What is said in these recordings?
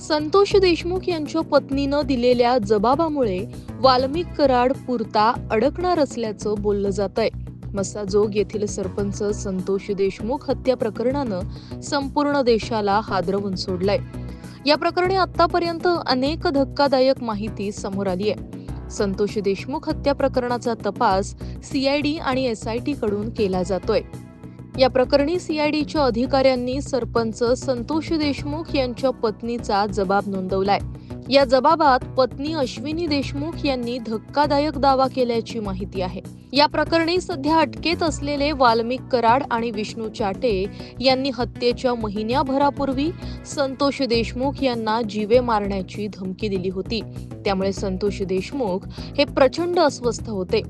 संतोष देशमुख यांच्या पत्नीनं दिलेल्या जबाबामुळे वाल्मिक कराड पुरता अडकणार असल्याचं बोललं जात आहे मसाजोग येथील सरपंच संतोष देशमुख हत्या प्रकरणानं संपूर्ण देशाला हादरवून सोडलाय. या प्रकरणी आतापर्यंत अनेक धक्कादायक माहिती समोर आली आहे संतोष देशमुख हत्या प्रकरणाचा तपास सीआयडी आणि एसआयटी कडून केला जातोय. या प्रकरणी सीआयडीच्या अधिकाऱ्यांनी सरपंच संतोष देशमुख यांच्या पत्नीचा जबाब नोंदवलाय. या जबाबात पत्नी अश्विनी देशमुख यांनी धक्कादायक दावा केल्याची माहिती आहे. या प्रकरणी सध्या अटकेत असलेले वाल्मिक कराड आणि विष्णू चाटे यांनी हत्येच्या महिन्याभरापूर्वी संतोष देशमुख यांना जीवे मारण्याची धमकी दिली होती. त्यामुळे संतोष देशमुख हे प्रचंड अस्वस्थ होते.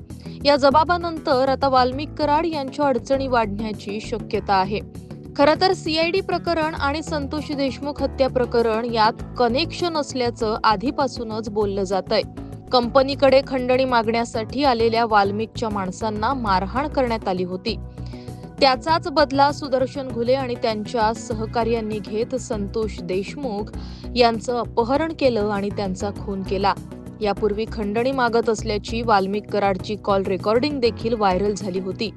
या जबाबानंतर आता वाल्मिक कराड यांच्या अडचणी वाढण्याची शक्यता आहे. खरं तर सीआयडी प्रकरण आणि संतोष देशमुख हत्या प्रकरण यात कनेक्शन असल्याचं आधीपासूनच बोललं जात आहे कंपनीकडे खंडणी मागण्यासाठी आलेल्या वाल्मिकच्या माणसांना मारहाण करण्यात आली होती. त्याचाच बदला सुदर्शन घुले आणि त्यांच्या सहकार्यांनी घेत संतोष देशमुख यांचं अपहरण केलं आणि त्यांचा खून केला. यापूर्वी खंडणी मागत असल्याची वाल्मिक कराडची कॉल रेकॉर्डिंग देखील व्हायरल झाली होती.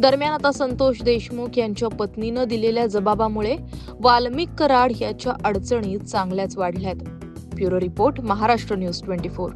दरम्यान आता संतोष देशमुख यांच्या पत्नीनं दिलेल्या जबाबामुळे वाल्मिक कराड याच्या अडचणी चांगल्याच वाढल्यात. Bureau report Maharashtra news twenty four.